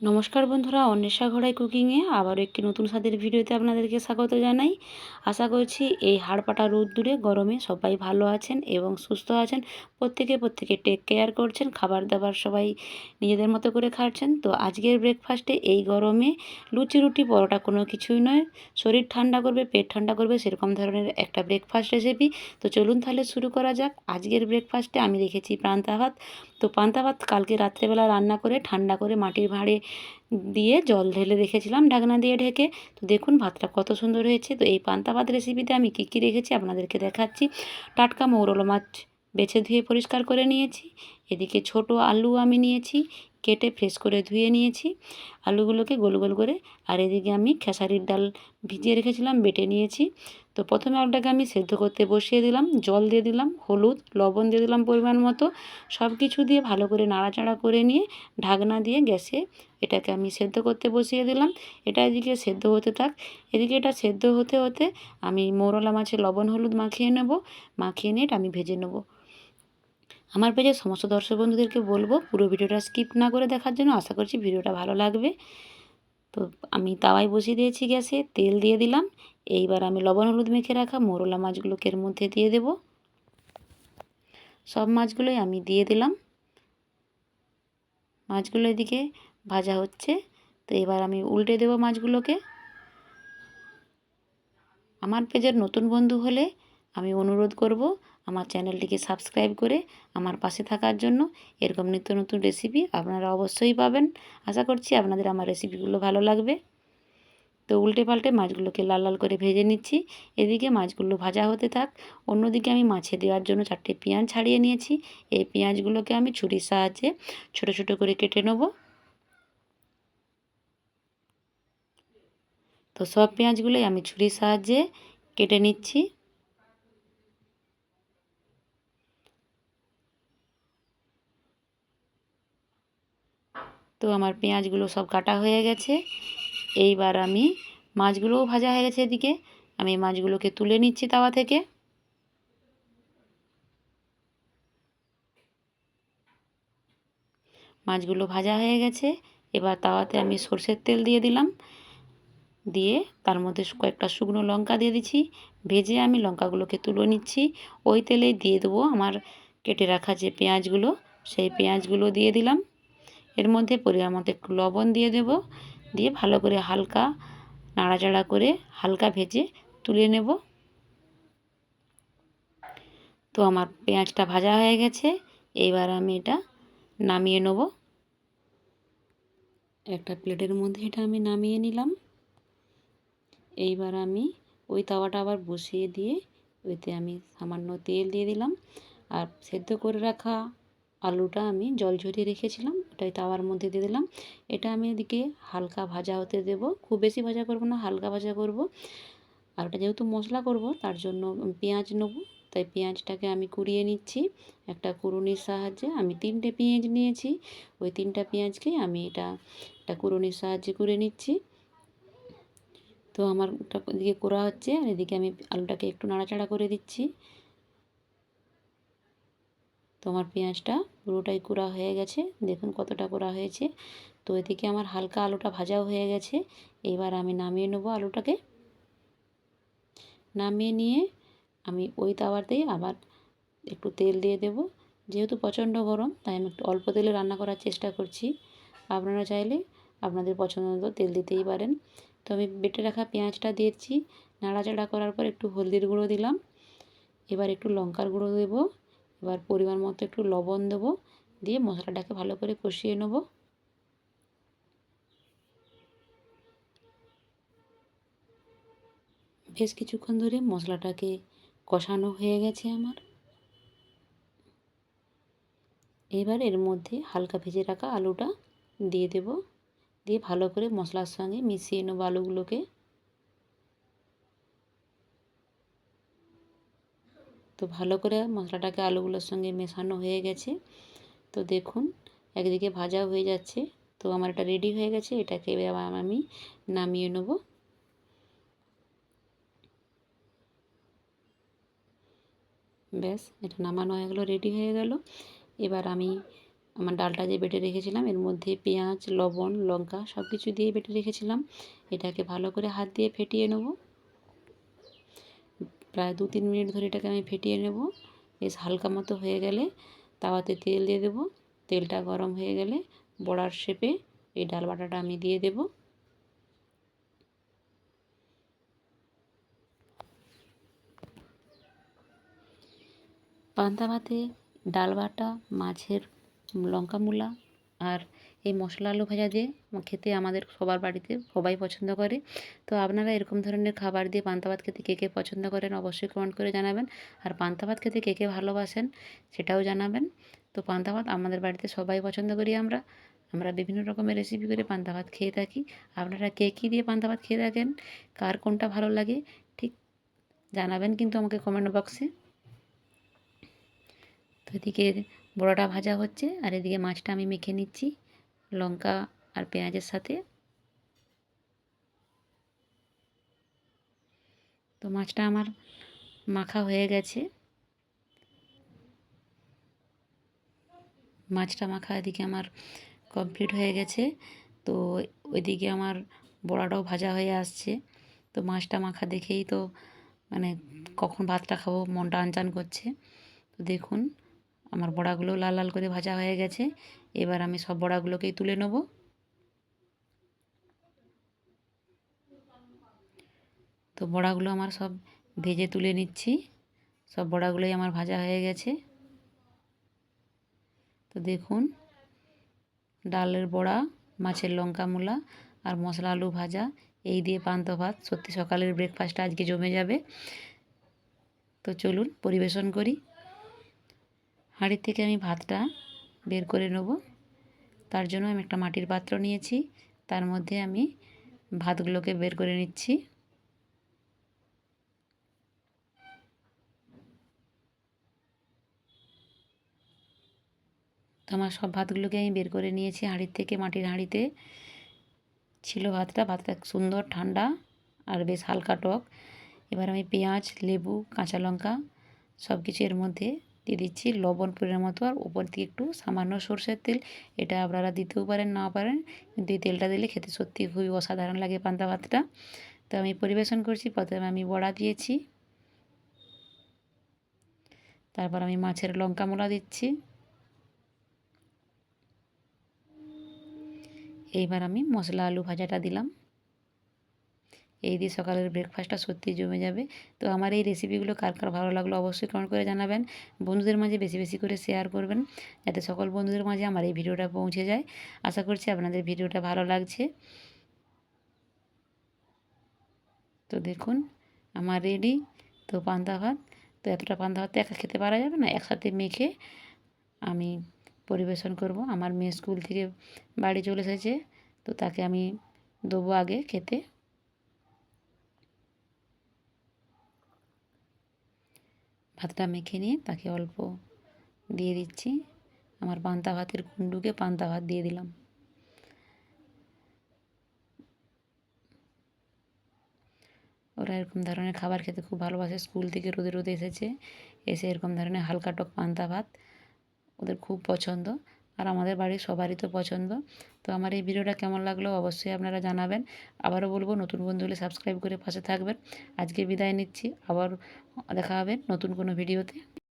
নমস্কার বন্ধুরা, অন্বেষা ঘোড়াই কুকিংয়ে আবার একটি নতুন স্বাদের ভিডিওতে আপনাদেরকে স্বাগত জানাই। আশা করছি এই হাড়পাটা রোদ্দুরে গরমে সবাই ভালো আছেন এবং সুস্থ আছেন। প্রত্যেকে প্রত্যেকে টেক কেয়ার করছেন, খাবার দাবার সবাই নিজেদের মতো করে খাচ্ছেন। তো আজকের ব্রেকফাস্টে এই গরমে লুচি, রুটি, পরোটা কোনো কিছুই নয়। শরীর ঠান্ডা করবে, পেট ঠান্ডা করবে, সেরকম ধরনের একটা ব্রেকফাস্ট রেসিপি তো চলুন তাহলে শুরু করা যাক। আজকের ব্রেকফাস্টে আমি রেখেছি পান্তা ভাত। তো পান্তা ভাত কালকে রাত্রেবেলা রান্না করে ঠান্ডা করে মাটির ভাঁড়ে দিয়ে জল ঢেলে রেখেছিলাম ঢাকনা দিয়ে ঢেকে। তো দেখুন ভাতটা কত সুন্দর হয়েছে। তো এই পান্তা ভাত রেসিপিতে আমি কী কী রেখেছি আপনাদেরকে দেখাচ্ছি। টাটকা মৌরলা মাছ বেছে ধুয়ে পরিষ্কার করে নিয়েছি। এদিকে ছোট আলু আমি নিয়েছি। কেটে ফ্রেশ করে ধুয়ে নিয়েছি। আলুগুলোকে গোল গোল করে আর এদিকে আমি খেসারির ডাল ভিজিয়ে রেখেছিলাম, বেটে নিয়েছি। তো প্রথমে আলুটাকে আমি সেদ্ধ করতে বসিয়ে দিলাম, জল দিয়ে দিলাম, হলুদ, লবণ দিয়ে দিলাম পরিমাণ মতো। সব কিছু দিয়ে ভালো করে নাড়াচাড়া করে নিয়ে ঢাকনা দিয়ে গ্যাসে এটাকে আমি সেদ্ধ করতে বসিয়ে দিলাম। এটা এদিকে সেদ্ধ হতে থাক। এদিকে এটা সেদ্ধ হতে হতে আমি মৌরলা মাছে লবণ, হলুদ মাখিয়ে নেব। মাখিয়ে নিয়ে এটা আমি ভেজে নেব। আমার পেজে সমস্ত দর্শক বন্ধুদেরকে বলব, পুরো ভিডিওটা স্কিপ না করে দেখার জন্য আশা করছি ভিডিওটা ভালো লাগবে। তো আমি তাওয়াই বসিয়ে দিয়েছি গ্যাসে, তেল দিয়ে দিলাম। এইবার আমি লবণ হলুদ মেখে রাখা মোরলা মাছগুলোকে এর মধ্যে দিয়ে দেব। সব মাছগুলোই আমি দিয়ে দিলাম। মাছগুলো এদিকে ভাজা হচ্ছে। তো এবার আমি উল্টে দেব মাছগুলোকে। আমার পেজের নতুন বন্ধু হলে আমি অনুরোধ করব আমার চ্যানেলটিকে সাবস্ক্রাইব করে আমার পাশে থাকার জন্য এরকম নিত্য নতুন রেসিপি আপনারা অবশ্যই পাবেন। আশা করছি আপনাদের আমার রেসিপিগুলো ভালো লাগবে। তো উল্টে পাল্টে মাছগুলোকে লাল লাল করে ভেজে নিচ্ছি। এদিকে মাছগুলো ভাজা হতে থাক। অন্যদিকে আমি মাছে দেওয়ার জন্য চারটে পেঁয়াজ ছাড়িয়ে নিয়েছি। এই পেঁয়াজগুলোকে আমি ছুরির সাহায্যে ছোট ছোট করে কেটে নেব। তো সব পেঁয়াজগুলোই আমি ছুরির সাহায্যে কেটে নিচ্ছি। তো আমার পেঁয়াজগুলো সব কাটা হয়ে গেছে। এইবার আমি মাছগুলোও ভাজা হয়ে গেছে এদিকে। আমি মাছগুলোকে তুলে নিচ্ছি তাওয়া থেকে। মাছগুলো ভাজা হয়ে গেছে। এবার তাওয়াতে আমি সর্ষের তেল দিয়ে দিলাম। দিয়ে তার মধ্যে কয়েকটা শুকনো লঙ্কা দিয়ে দিচ্ছি। ভেজে আমি লঙ্কাগুলোকে তুলে নিচ্ছি। ওই তেলেই দিয়ে দেবো আমার কেটে রাখা যে পেঁয়াজগুলো, সেই পেঁয়াজগুলো দিয়ে দিলাম। এর মধ্যে পরিমাণ মতো একটু লবণ দিয়ে দেব। দিয়ে ভালো করে হালকা নাড়াচাড়া করে হালকা ভেজে তুলে নেব। তো আমার পেঁয়াজটা ভাজা হয়ে গেছে। এইবার আমি এটা নামিয়ে নেব। একটা প্লেটের মধ্যে এটা আমি নামিয়ে নিলাম। এইবার আমি ওই তাওয়াটা আবার বসিয়ে দিয়ে ওইতে আমি সামান্য তেল দিয়ে দিলাম। আর সেদ্ধ করে রাখা আলুটা আমি জল ঝরিয়ে রেখেছিলাম। ওটাই তাওয়ার মধ্যে দিয়ে দিলাম। এটা আমি এদিকে হালকা ভাজা হতে দেব। খুব বেশি ভাজা করব না, হালকা ভাজা করব। আর ওটা যেহেতু মশলা করব, তার জন্য পেঁয়াজ নেব। তাই পেঁয়াজটাকে আমি কুড়িয়ে নিচ্ছি। একটা কুড়ুনির সাহায্যে আমি তিনটে পেঁয়াজ নিয়েছি। ওই তিনটা পেঁয়াজকেই আমি এটা, একটা কুড়ুনির সাহায্যে করে নিচ্ছি। তো আমার এদিকে করা হচ্ছে। আর এদিকে আমি আলুটাকে একটু নাড়াচাড়া করে দিচ্ছি। তো আমার পেঁয়াজটা পুরোটাই কুড়া হয়ে গেছে। দেখুন কতটা করা হয়েছে। তো এদিকে আমার হালকা আলুটা ভাজাও হয়ে গেছে। এবার আমি নামিয়ে নেব আলুটাকে। নামিয়ে নিয়ে আমি ওই তাওয়াতেই আবার একটু তেল দিয়ে দেব। যেহেতু প্রচণ্ড গরম, তাই আমি একটু অল্প তেলে রান্না করার চেষ্টা করছি। আপনারা চাইলে আপনাদের পছন্দ মতো তেল দিতেই পারেন। তো আমি বেটে রাখা পেঁয়াজটা দিয়েছি। নাড়াচাড়া করার পর একটু হলদির গুঁড়ো দিলাম। এবার একটু লঙ্কার গুঁড়ো দেবো। এবার পরিমাণ মতো একটু লবণ দেবো। দিয়ে মশলাটাকে ভালো করে কষিয়ে নেব। বেশ কিছুক্ষণ ধরে মশলাটাকে কষানো হয়ে গেছে আমার। এবার এর মধ্যে হালকা ভেজে রাখা আলুটা দিয়ে দেব। দিয়ে ভালো করে মশলার সঙ্গে মিশিয়ে নেব আলুগুলোকে। তো ভালো করে মশলাটাকে আলুগুলোর সঙ্গে মেশানো হয়ে গেছে। তো দেখুন, একদিকে ভাজা হয়ে যাচ্ছে। তো আমার এটা রেডি হয়ে গেছে, এটাকে এবার আমি নামিয়ে নেব। ব্যাস, এটা নামানো হয়ে গেলো রেডি হয়ে গেল। এবার আমি আমার ডালটা যে বেটে রেখেছিলাম, এর মধ্যে পেঁয়াজ, লবণ, লঙ্কা সব কিছু দিয়ে বেটে রেখেছিলাম। এটাকে ভালো করে হাত দিয়ে ফেটিয়ে নেব। প্রায় দু তিন মিনিট ধরে এটাকে আমি ফেটিয়ে নেব। বেশ হালকা মতো হয়ে গেলে তাওয়াতে তেল দিয়ে দেবো। তেলটা গরম হয়ে গেলে বড়ার শেপে এই ডাল বাটাটা আমি দিয়ে দেব। পান্তা ভাতে ডাল বাটা, মাছের লঙ্কা মূলা আর এই মশলা আলু ভাজা দিয়ে খেতে আমাদের সবার বাড়িতে সবাই পছন্দ করে। তো আপনারা এরকম ধরনের খাবার দিয়ে পান্তা ভাত খেতে কে কে পছন্দ করেন অবশ্যই কমেন্ট করে জানাবেন। আর পান্তা ভাত খেতে কে কে ভালোবাসেন সেটাও জানাবেন। তো পান্তা ভাত আমাদের বাড়িতে সবাই পছন্দ করি আমরা। আমরা বিভিন্ন রকমের রেসিপি করে পান্তা ভাত খেয়ে থাকি। আপনারা কে কী দিয়ে পান্তা ভাত খেয়ে থাকেন? কার কোনটা ভালো লাগে? ঠিক জানাবেন কিন্তু আমাকে কমেন্ট বক্সে তো এদিকে বড়াটা ভাজা হচ্ছে আর এদিকে মাছটা আমি মেখে নিচ্ছি। লঙ্কা আর পেঁয়াজের সাথে। তো মাছটা আমার মাখা হয়ে গেছে। মাছটা মাখা এদিকে আমার কমপ্লিট হয়ে গেছে। তো ওইদিকে আমার বড়াটাও ভাজা হয়ে আসছে। তো মাছটা মাখা দেখেই তো মানে কখন ভাতটা খাব মনটা আনচান করছে। তো দেখুন আমার বড়াগুলো লাল লাল করে ভাজা হয়ে গেছে। এবার আমি সব বড়াগুলোকেই তুলে নেব। তো বড়াগুলো আমার সব ভেজে তুলে নিচ্ছি। সব বড়াগুলোই আমার ভাজা হয়ে গেছে। তো দেখুন, ডালের বড়া, মাছের লঙ্কা মূলা আর মশলা আলু ভাজা, এই দিয়ে পান্ত ভাত। সত্যি সকালের ব্রেকফাস্টটা আজকে জমে যাবে। তো চলুন পরিবেশন করি। হাঁড়ির থেকে আমি ভাতটা বের করে নেব। তার জন্য আমি একটা মাটির পাত্র নিয়েছি। তার মধ্যে আমি ভাতগুলোকে বের করে নিচ্ছি। তো আমার সব ভাতগুলোকে আমি বের করে নিয়েছি। হাঁড়ির থেকে, মাটির হাঁড়িতে ছিল ভাতটা। ভাতটা সুন্দর, ঠান্ডা আর বেশ হালকা টক। এবার আমি পেঁয়াজ, লেবু, কাঁচা লঙ্কা সব কিছু এর মধ্যে দিয়ে দিচ্ছি লবণ পরিমাণ মতো আর উপর দিয়ে একটু সামান্য সর্ষের তেল। এটা আপনারা দিতেও পারেন না পারেন। কিন্তু এই তেলটা দিলে খেতে সত্যি খুবই অসাধারণ লাগে পান্তা ভাতটা। তো আমি পরিবেশন করছি, প্রথমে আমি বড়া দিয়েছি। তারপর আমি মাছের লঙ্কা মোলা দিচ্ছি। এইবার আমি মশলা আলু ভাজাটা দিলাম। এই দিয়ে সকালের ব্রেকফাস্টটা সত্যি জমে যাবে। তো আমার এই রেসিপিগুলো কার কার ভালো লাগল অবশ্যই কমেন্ট করে জানাবেন। বন্ধুদের মাঝে বেশি বেশি করে শেয়ার করবেন, যাতে সকল বন্ধুদের মাঝে আমার এই ভিডিওটা পৌঁছে যায়। আশা করছি আপনাদের ভিডিওটা ভালো লাগছে। তো দেখুন, আমার রেডি তো পান্তা ভাত, তো এতটা পান্তা ভাত একা খেতে পারা যাবে না, একসাথে মেখে আমি পরিবেশন করব। আমার মেয়ে স্কুল থেকে বাড়ি চলে এসেছে, তো তাকে আমি দেবো আগে খেতে। ভাতটা মেখে নিয়ে তাকে অল্প দিয়ে দিচ্ছি। আমার পান্তা ভাতের কুণ্ডুকে পান্তা ভাত দিয়ে দিলাম। ওরা এরকম ধরনের খাবার খেতে খুব ভালোবাসে। স্কুল থেকে রোদে রোদে এসেছে। এসে এরকম ধরনের হালকা টক পান্তা ভাত ওদের খুব পছন্দ। আর আমাদের বাড়ির সবারই তো পছন্দ। তো আমার এই ভিডিওটা কেমন লাগল অবশ্যই আপনারা জানাবেন। আবারও বলব, নতুন বন্ধু হলে সাবস্ক্রাইব করে পাশে থাকবেন। আজকে বিদায় নিচ্ছি। আবার দেখা হবে নতুন কোনো ভিডিওতে।